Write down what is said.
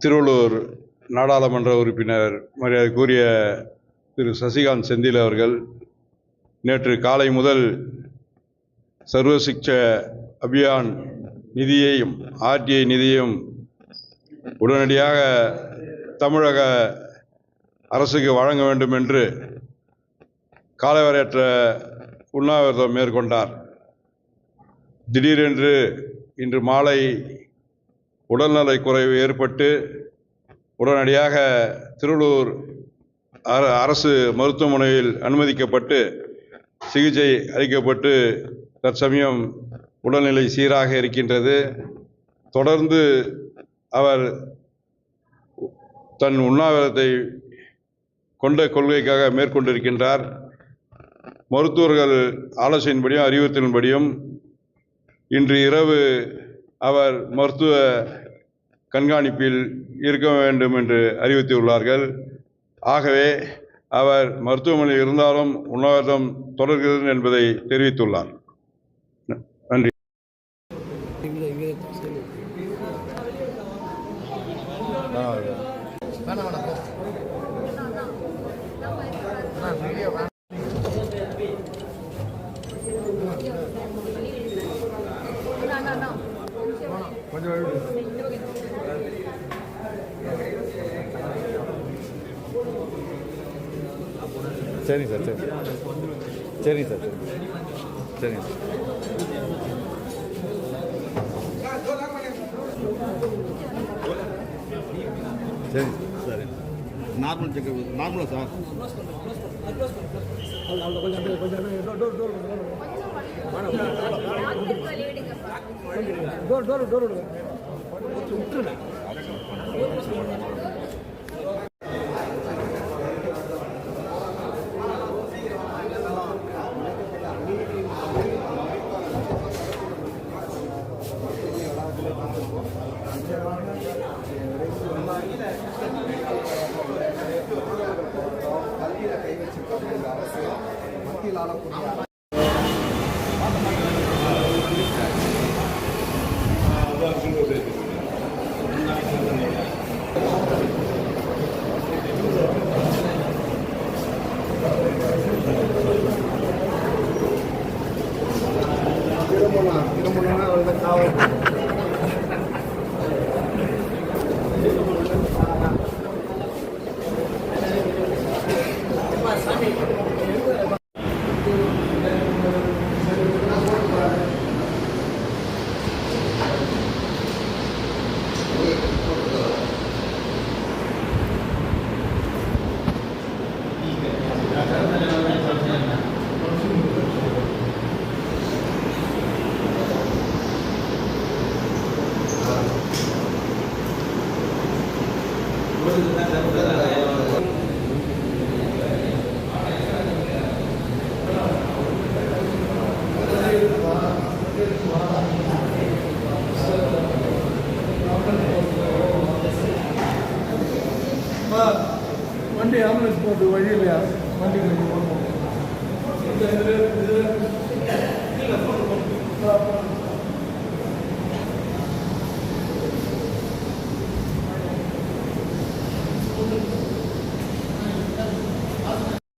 திருவள்ளூர் நாடாளுமன்ற உறுப்பினர் மரியாதைக்குரிய திரு சசிகாந்த் செந்தில் அவர்கள் நேற்று காலை முதல் சர்வசிக்ஷ அபியான் நிதியையும் ஆர்டிஐ நிதியையும் உடனடியாக தமிழக அரசுக்கு வழங்க வேண்டும் என்று காலவரையற்ற உண்ணாவிரதம் மேற்கொண்டார். திடீரென்று இன்று மாலை உடல்நலை குறைவு ஏற்பட்டு உடனடியாக திருவள்ளூர் அரசு மருத்துவமனையில் அனுமதிக்கப்பட்டு சிகிச்சை அளிக்கப்பட்டு தற்சமயம் உடல்நிலை சீராக இருக்கின்றது. தொடர்ந்து அவர் தன் உண்ணாவிரத்தை கொண்ட கொள்கைக்காக மேற்கொண்டிருக்கின்றார். மருத்துவர்கள் ஆலோசனையின்படியும் அறிவுறுத்தலின்படியும் இன்று இரவு அவர் மருத்துவ கண்காணிப்பில் இருக்க வேண்டும் என்று அறிவுறுத்தியுள்ளார்கள். ஆகவே அவர் மருத்துவமனையில் இருந்தாலும் உண்ணாவிரதம் தொடர்கிறது என்பதை தெரிவித்துள்ளார். ந- நன்றி சரிங்க சார் சரி. சரிங்க சார் சரிங்க சார். சரி. சரி நார்மல் செக்கப் நார்மலா சார். டோர் டோர் டோர் விட்டுருங்க கல்வியில கை வச்சு அரசு மத்தியில் ஆளக்கூடிய volumen del mercado. வண்டி ஆம்புலன்ஸ் போட்டு வழியில் வண்டி கொஞ்சம் போகணும்.